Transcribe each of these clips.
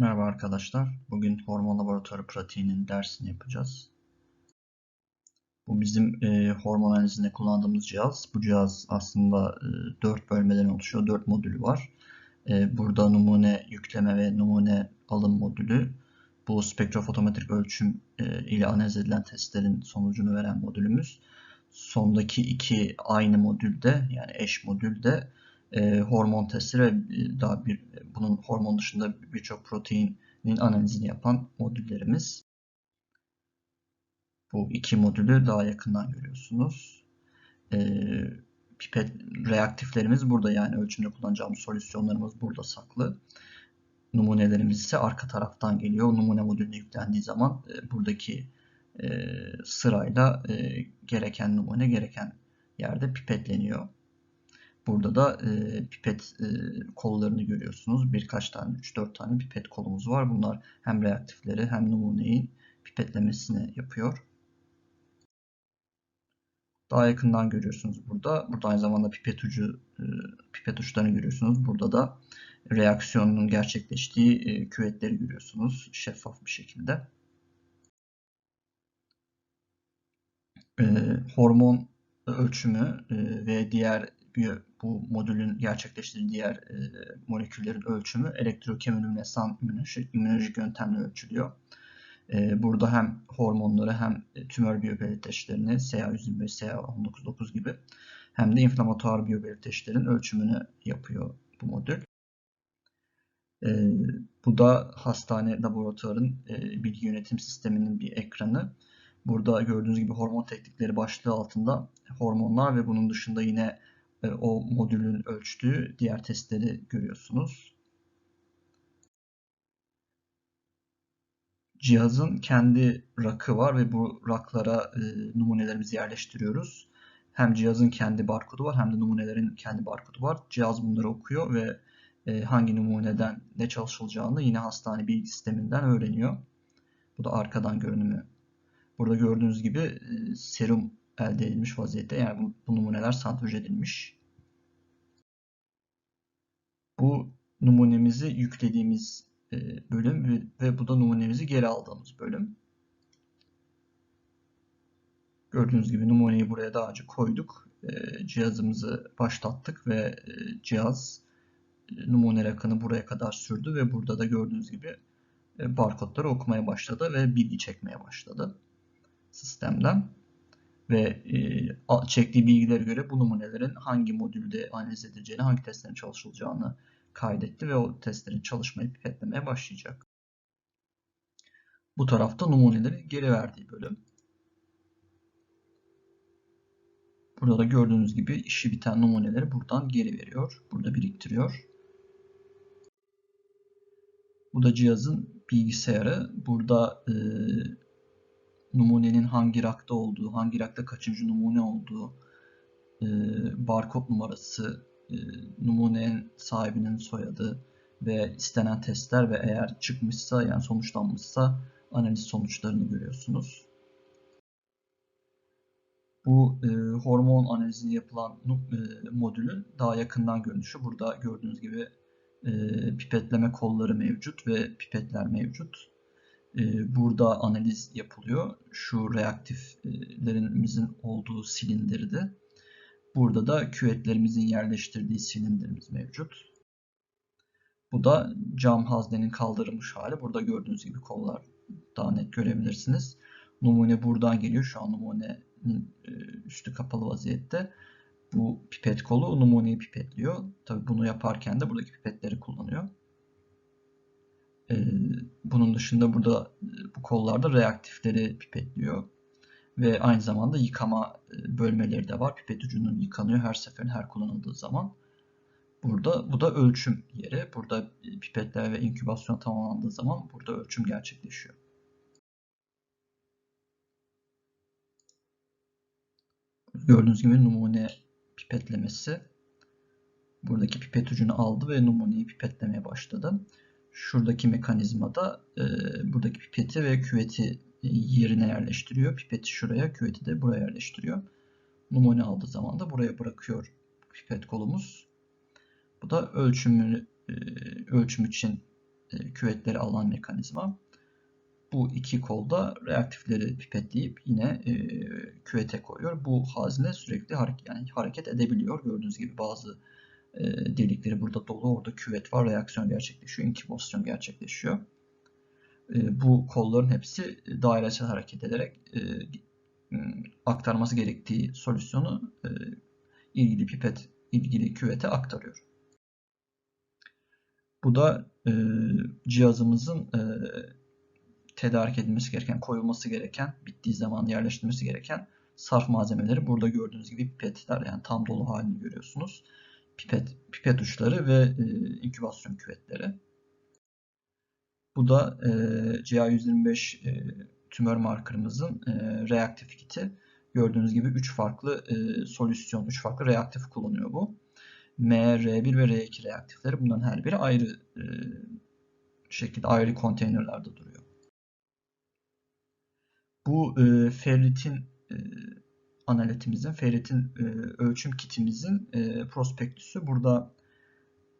Merhaba arkadaşlar. Bugün hormon laboratuvarı pratiğinin dersini yapacağız. Bu bizim e, hormon analizinde kullandığımız cihaz. Bu cihaz aslında e, 4 bölmeden oluşuyor. 4 modülü var. E, burada numune yükleme ve numune alım modülü. Bu spektrofotometrik ölçüm e, ile analiz edilen testlerin sonucunu veren modülümüz. Sondaki iki aynı modülde yani eş modülde e, hormon testleri ve e, daha bir bunun hormon dışında birçok proteinin analizini yapan modüllerimiz. Bu iki modülü daha yakından görüyorsunuz. E, pipet reaktiflerimiz burada yani ölçümde kullanacağımız solüsyonlarımız burada saklı. Numunelerimiz ise arka taraftan geliyor. Numune modülüne yüklendiği zaman e, buradaki e, sırayla e, gereken numune gereken yerde pipetleniyor. Burada da e, pipet e, kollarını görüyorsunuz. Birkaç tane, 3-4 tane pipet kolumuz var. Bunlar hem reaktifleri hem numuneyi pipetlemesini yapıyor. Daha yakından görüyorsunuz burada. Burada aynı zamanda pipet ucu, e, pipet uçlarını görüyorsunuz. Burada da reaksiyonun gerçekleştiği e, küvetleri görüyorsunuz şeffaf bir şekilde. E, hormon ölçümü e, ve diğer bu modülün gerçekleştirdiği diğer e, moleküllerin ölçümü elektrokemilüminesan immünolojik, immünolojik yöntemle ölçülüyor. E, burada hem hormonları hem tümör biyobelirteçlerini CA125, CA199 gibi hem de inflamatuar biyobelirteçlerin ölçümünü yapıyor bu modül. E, bu da hastane laboratuvarın e, bilgi yönetim sisteminin bir ekranı. Burada gördüğünüz gibi hormon teknikleri başlığı altında hormonlar ve bunun dışında yine o modülün ölçtüğü diğer testleri görüyorsunuz. Cihazın kendi rakı var ve bu raklara e, numunelerimizi yerleştiriyoruz. Hem cihazın kendi barkodu var hem de numunelerin kendi barkodu var. Cihaz bunları okuyor ve e, hangi numuneden ne çalışılacağını yine hastane bilgi sisteminden öğreniyor. Bu da arkadan görünümü. Burada gördüğünüz gibi e, serum elde edilmiş vaziyette. Yani bu, bu numuneler santrifüj edilmiş. Bu numunemizi yüklediğimiz e, bölüm ve bu da numunemizi geri aldığımız bölüm. Gördüğünüz gibi numuneyi buraya daha önce koyduk. E, cihazımızı başlattık ve e, cihaz numune rakını buraya kadar sürdü ve burada da gördüğünüz gibi barkodları okumaya başladı ve bilgi çekmeye başladı sistemden ve e, çektiği bilgilere göre bu numunelerin hangi modülde analiz edileceğini, hangi testlerin çalışılacağını kaydetti ve o testlerin çalışmayı pipetlemeye başlayacak. Bu tarafta numuneleri geri verdiği bölüm. Burada da gördüğünüz gibi işi biten numuneleri buradan geri veriyor. Burada biriktiriyor. Bu da cihazın bilgisayarı. Burada e, numunenin hangi rakta olduğu, hangi rakta kaçıncı numune olduğu, e, barkod numarası, e, numunenin sahibinin soyadı ve istenen testler ve eğer çıkmışsa yani sonuçlanmışsa analiz sonuçlarını görüyorsunuz. Bu e, hormon analizini yapılan e, modülün daha yakından görünüşü. Burada gördüğünüz gibi e, pipetleme kolları mevcut ve pipetler mevcut. Ee, burada analiz yapılıyor. Şu reaktiflerimizin olduğu silindirde. Burada da küvetlerimizin yerleştirdiği silindirimiz mevcut. Bu da cam haznenin kaldırılmış hali. Burada gördüğünüz gibi kollar daha net görebilirsiniz. Numune buradan geliyor. Şu an numunenin e, üstü kapalı vaziyette. Bu pipet kolu numuneyi pipetliyor. Tabi bunu yaparken de buradaki pipetleri kullanıyor. Ee, bunun dışında burada e, bu kollarda reaktifleri pipetliyor. Ve aynı zamanda yıkama e, bölmeleri de var. Pipet ucunun yıkanıyor her seferin her kullanıldığı zaman. Burada bu da ölçüm yeri. Burada e, pipetler ve inkübasyon tamamlandığı zaman burada ölçüm gerçekleşiyor. Gördüğünüz gibi numune pipetlemesi. Buradaki pipet ucunu aldı ve numuneyi pipetlemeye başladı. Şuradaki mekanizmada e, buradaki pipeti ve küveti yerine yerleştiriyor. Pipeti şuraya, küveti de buraya yerleştiriyor. Numune aldığı zaman da buraya bırakıyor pipet kolumuz. Bu da ölçümü, e, ölçüm için e, küvetleri alan mekanizma. Bu iki kolda reaktifleri pipetleyip yine e, küvete koyuyor. Bu hazne sürekli hareket, yani hareket edebiliyor. Gördüğünüz gibi bazı e, delikleri burada dolu. Orada küvet var. Reaksiyon gerçekleşiyor. inkübasyon gerçekleşiyor. E, bu kolların hepsi dairesel hareket ederek e, aktarması gerektiği solüsyonu e, ilgili pipet, ilgili küvete aktarıyor. Bu da e, cihazımızın e, tedarik edilmesi gereken, koyulması gereken, bittiği zaman yerleştirilmesi gereken sarf malzemeleri. Burada gördüğünüz gibi pipetler yani tam dolu halini görüyorsunuz. Pipet, pipet uçları ve e, inkübasyon küvetleri. Bu da e, CA125 e, tümör markerımızın e, reaktif kiti. Gördüğünüz gibi 3 farklı e, solüsyon, 3 farklı reaktif kullanıyor bu. M, R1 ve R2 reaktifleri. Bunların her biri ayrı e, şekilde ayrı konteynerlerde duruyor. Bu e, ferritin e, analitimizin, ferritin e, ölçüm kitimizin e, prospektüsü. Burada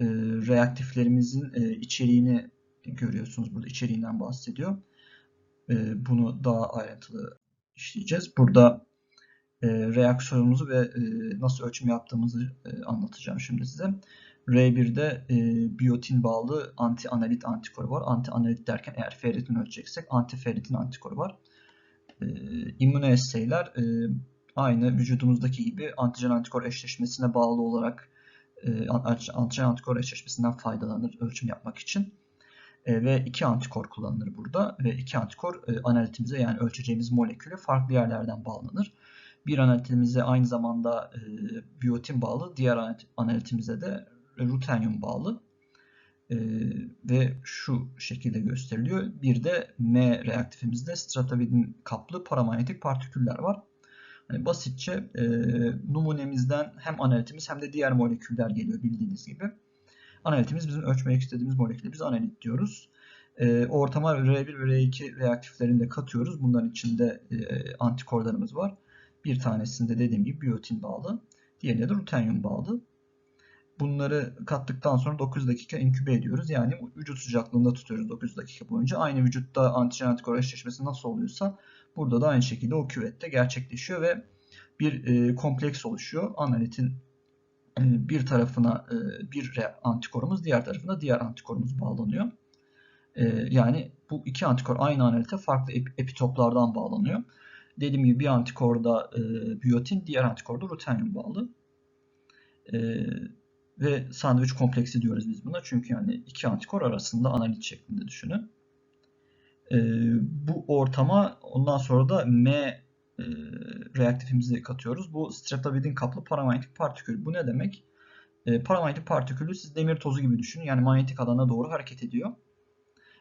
e, reaktiflerimizin e, içeriğini görüyorsunuz. Burada içeriğinden bahsediyor. E, bunu daha ayrıntılı işleyeceğiz. Burada e, reaksiyonumuzu ve e, nasıl ölçüm yaptığımızı e, anlatacağım şimdi size. R1'de e, biyotin bağlı anti analit antikoru var. Anti analit derken eğer ferritin ölçeceksek anti ferritin antikoru var. E, immünoessayler e, aynı vücudumuzdaki gibi antijen antikor eşleşmesine bağlı olarak e, antijen antikor eşleşmesinden faydalanır ölçüm yapmak için. E, ve iki antikor kullanılır burada ve iki antikor e, analitimize yani ölçeceğimiz moleküle farklı yerlerden bağlanır. Bir analitimize aynı zamanda biyotin bağlı, diğer analitimize de rutenyum bağlı. E, ve şu şekilde gösteriliyor. Bir de M reaktifimizde stratavidin kaplı paramanyetik partiküller var. Yani basitçe e, numunemizden hem analitimiz hem de diğer moleküller geliyor bildiğiniz gibi. Analitimiz bizim ölçmek istediğimiz molekülü biz analit diyoruz. E, ortama R1 ve R2 reaktiflerini de katıyoruz. Bunların içinde e, antikorlarımız var. Bir tanesinde dediğim gibi biyotin bağlı. Diğerinde de rutenyum bağlı. Bunları kattıktan sonra 9 dakika inkübe ediyoruz. Yani vücut sıcaklığında tutuyoruz 9 dakika boyunca. Aynı vücutta antijen antikor eşleşmesi nasıl oluyorsa burada da aynı şekilde o küvette gerçekleşiyor ve bir e, kompleks oluşuyor. Analitin e, bir tarafına e, bir antikorumuz, diğer tarafına diğer antikorumuz bağlanıyor. E, yani bu iki antikor aynı analite farklı epitoplardan bağlanıyor. Dediğim gibi bir antikorda e, biyotin, diğer antikorda rutenyum bağlı. E, ve sandviç kompleksi diyoruz biz buna. Çünkü yani iki antikor arasında analit şeklinde düşünün. E, bu ortama ondan sonra da M e, reaktifimizi katıyoruz. Bu streptavidin kaplı paramanyetik partikül. Bu ne demek? E, paramanyetik partikülü siz demir tozu gibi düşünün. Yani manyetik alana doğru hareket ediyor.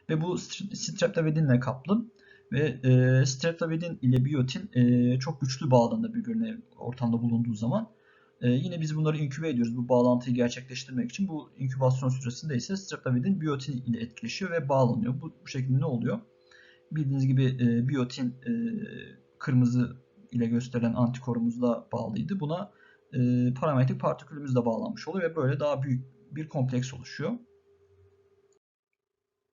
Ve bu streptavidinle kaplı. Ve e, streptavidin ile biyotin e, çok güçlü bağlanır birbirine ortamda bulunduğu zaman. E, yine biz bunları inkübe ediyoruz bu bağlantıyı gerçekleştirmek için. Bu inkübasyon süresinde ise streptavidin biyotin ile etkileşiyor ve bağlanıyor. Bu, bu şekilde ne oluyor? Bildiğiniz gibi e, biyotin e, kırmızı ile gösterilen antikorumuzla bağlıydı. Buna e, parametrik partikülümüz de bağlanmış oluyor ve böyle daha büyük bir kompleks oluşuyor.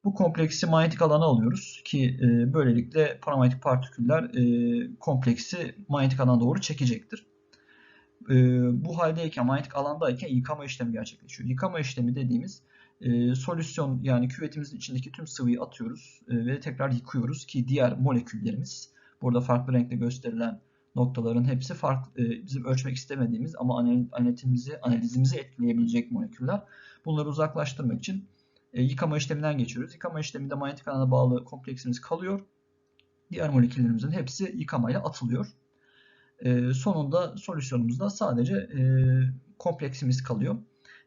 Bu kompleksi manyetik alana alıyoruz ki e, böylelikle paramanyetik partiküller e, kompleksi manyetik alana doğru çekecektir. E, bu haldeyken manyetik alandayken yıkama işlemi gerçekleşiyor. Yıkama işlemi dediğimiz e, solüsyon yani küvetimizin içindeki tüm sıvıyı atıyoruz e, ve tekrar yıkıyoruz ki diğer moleküllerimiz burada farklı renkle gösterilen noktaların hepsi farklı e, bizim ölçmek istemediğimiz ama analizimizi analizimizi etkileyebilecek moleküller. Bunları uzaklaştırmak için e, yıkama işleminden geçiyoruz. Yıkama işleminde manyetik alana bağlı kompleksimiz kalıyor. Diğer moleküllerimizin hepsi yıkamayla atılıyor. E, sonunda solüsyonumuzda sadece e, kompleksimiz kalıyor.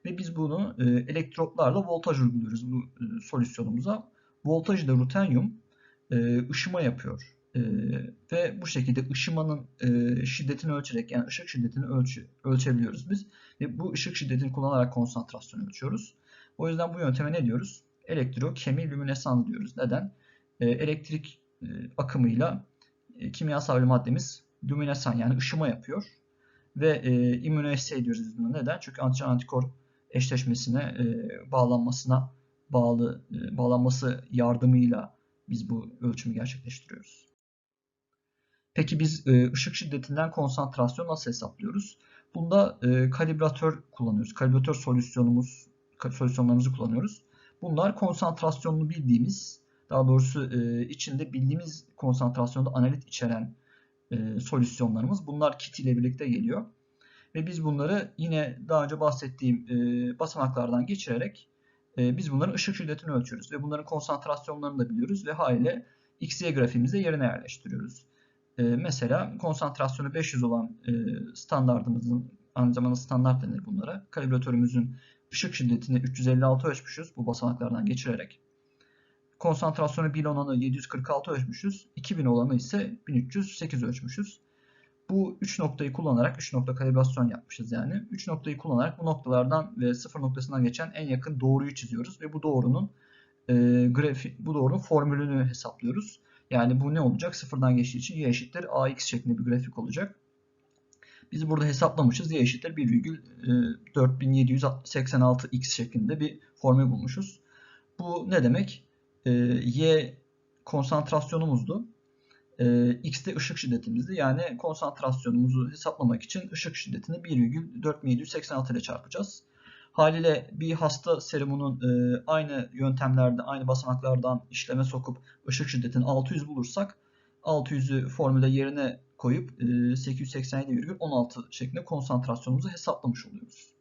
Ve biz bunu e, elektrotlarla voltaj uyguluyoruz bu e, solüsyonumuza. Voltajı da rutenyum e, ışıma yapıyor. E, ve bu şekilde ışımanın e, şiddetini ölçerek yani ışık şiddetini ölçü, ölçebiliyoruz biz. Ve bu ışık şiddetini kullanarak konsantrasyonu ölçüyoruz. O yüzden bu yönteme ne diyoruz? Elektrokemilüminesans diyoruz. Neden? E, elektrik e, akımıyla e, kimyasal bir maddemiz lüminesan yani ışıma yapıyor. Ve e, immünoessay diyoruz biz buna. Neden? Çünkü antijen antikor eşleşmesine e, bağlanmasına bağlı e, bağlanması yardımıyla biz bu ölçümü gerçekleştiriyoruz. Peki biz e, ışık şiddetinden konsantrasyon nasıl hesaplıyoruz? Bunda e, kalibratör kullanıyoruz. Kalibratör solüsyonumuz, solüsyonlarımızı kullanıyoruz. Bunlar konsantrasyonunu bildiğimiz, daha doğrusu e, içinde bildiğimiz konsantrasyonda analit içeren e, solüsyonlarımız. Bunlar kit ile birlikte geliyor. Ve biz bunları yine daha önce bahsettiğim e, basamaklardan geçirerek e, biz bunların ışık şiddetini ölçüyoruz. Ve bunların konsantrasyonlarını da biliyoruz ve haliyle XY grafiğimizde yerine yerleştiriyoruz. E, mesela konsantrasyonu 500 olan e, standartımızın aynı zamanda standart denir bunlara. Kalibratörümüzün ışık şiddetini 356 ölçmüşüz bu basamaklardan geçirerek. Konsantrasyonu 1000 olanı 746 ölçmüşüz. 2000 olanı ise 1308 ölçmüşüz. Bu 3 noktayı kullanarak 3 nokta kalibrasyon yapmışız yani. 3 noktayı kullanarak bu noktalardan ve 0 noktasından geçen en yakın doğruyu çiziyoruz ve bu doğrunun e, grafi, bu doğrunun formülünü hesaplıyoruz. Yani bu ne olacak? Sıfırdan geçtiği için y eşittir ax şeklinde bir grafik olacak. Biz burada hesaplamışız. Y eşittir 1,4786x e, şeklinde bir formül bulmuşuz. Bu ne demek? E, y konsantrasyonumuzdu. E, x de ışık şiddetimizdi. Yani konsantrasyonumuzu hesaplamak için ışık şiddetini 1,4786 ile çarpacağız. Haliyle bir hasta serumunun e, aynı yöntemlerde, aynı basamaklardan işleme sokup ışık şiddetini 600 bulursak 600'ü formülde yerine koyup e, 887,16 şeklinde konsantrasyonumuzu hesaplamış oluyoruz.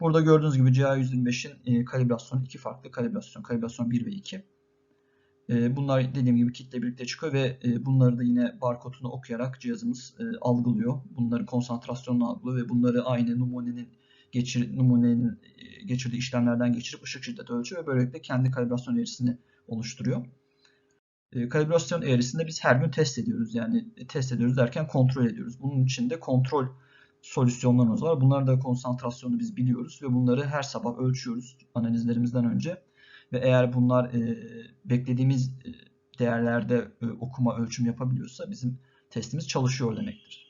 Burada gördüğünüz gibi CA125'in e, kalibrasyonu iki farklı kalibrasyon. Kalibrasyon 1 ve 2. E, bunlar dediğim gibi kitle birlikte çıkıyor ve e, bunları da yine barkodunu okuyarak cihazımız algılıyor. Bunların konsantrasyonunu algılıyor ve bunları aynı numunenin geçir, numunenin geçirdiği işlemlerden geçirip ışık şiddeti ölçüyor ve böylelikle kendi kalibrasyon eğrisini oluşturuyor. Kalibrasyon eğrisinde biz her gün test ediyoruz. Yani test ediyoruz derken kontrol ediyoruz. Bunun için de kontrol solüsyonlarımız var. Bunların da konsantrasyonu biz biliyoruz ve bunları her sabah ölçüyoruz analizlerimizden önce. Ve eğer bunlar e, beklediğimiz e, değerlerde e, okuma ölçüm yapabiliyorsa bizim testimiz çalışıyor demektir.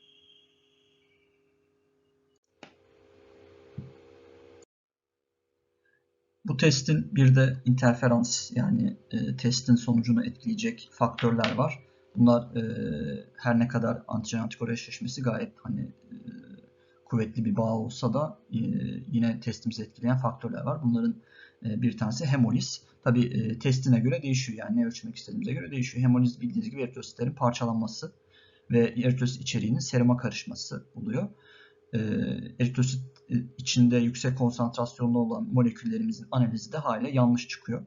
Bu testin bir de interferans yani e, testin sonucunu etkileyecek faktörler var. Bunlar e, her ne kadar antijen antikor eşleşmesi gayet hani e, kuvvetli bir bağ olsa da e, yine testimizi etkileyen faktörler var. Bunların e, bir tanesi hemoliz. Tabi e, testine göre değişiyor. Yani ne ölçmek istediğimize göre değişiyor. Hemoliz bildiğiniz gibi eritrositlerin parçalanması ve eritrosit içeriğinin seruma karışması oluyor. E, eritrosit e, içinde yüksek konsantrasyonlu olan moleküllerimizin analizi de hala yanlış çıkıyor.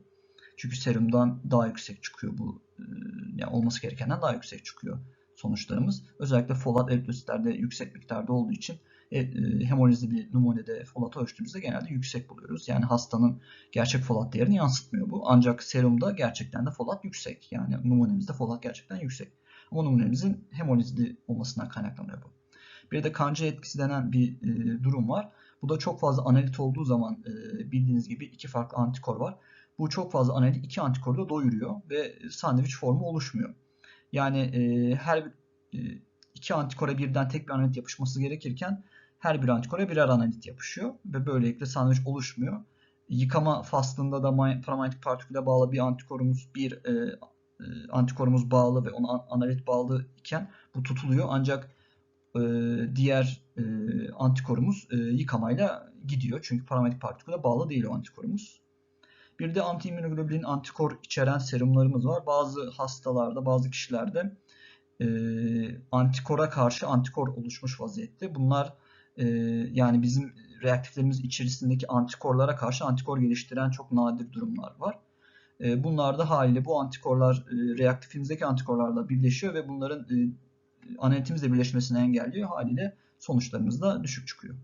Çünkü serumdan daha yüksek çıkıyor bu. E, yani olması gerekenden daha yüksek çıkıyor sonuçlarımız. Özellikle folat eritrositlerde yüksek miktarda olduğu için e, e, bir numunede folat ölçtüğümüzde genelde yüksek buluyoruz. Yani hastanın gerçek folat değerini yansıtmıyor bu. Ancak serumda gerçekten de folat yüksek. Yani numunemizde folat gerçekten yüksek. Ama numunemizin hemolizli olmasından kaynaklanıyor bu. Bir de kanca etkisi denen bir e, durum var. Bu da çok fazla analit olduğu zaman e, bildiğiniz gibi iki farklı antikor var. Bu çok fazla analit iki antikoru da doyuruyor ve sandviç formu oluşmuyor. Yani e, her e, iki antikora birden tek bir analit yapışması gerekirken her bir antikora birer analit yapışıyor ve böylelikle sandviç oluşmuyor. Yıkama faslında da paramanyetik partiküle bağlı bir antikorumuz bir e, e, antikorumuz bağlı ve ona analit bağlı iken bu tutuluyor. Ancak e, diğer e, antikorumuz e, yıkamayla gidiyor. Çünkü paramanyetik partiküle bağlı değil o antikorumuz. Bir de antiimmünoglobulin antikor içeren serumlarımız var. Bazı hastalarda, bazı kişilerde e, antikora karşı antikor oluşmuş vaziyette. Bunlar e, yani bizim reaktiflerimiz içerisindeki antikorlara karşı antikor geliştiren çok nadir durumlar var. E, bunlarda haliyle bu antikorlar e, reaktifimizdeki antikorlarla birleşiyor ve bunların e, analitimizle birleşmesini engelliyor. Haliyle sonuçlarımız da düşük çıkıyor.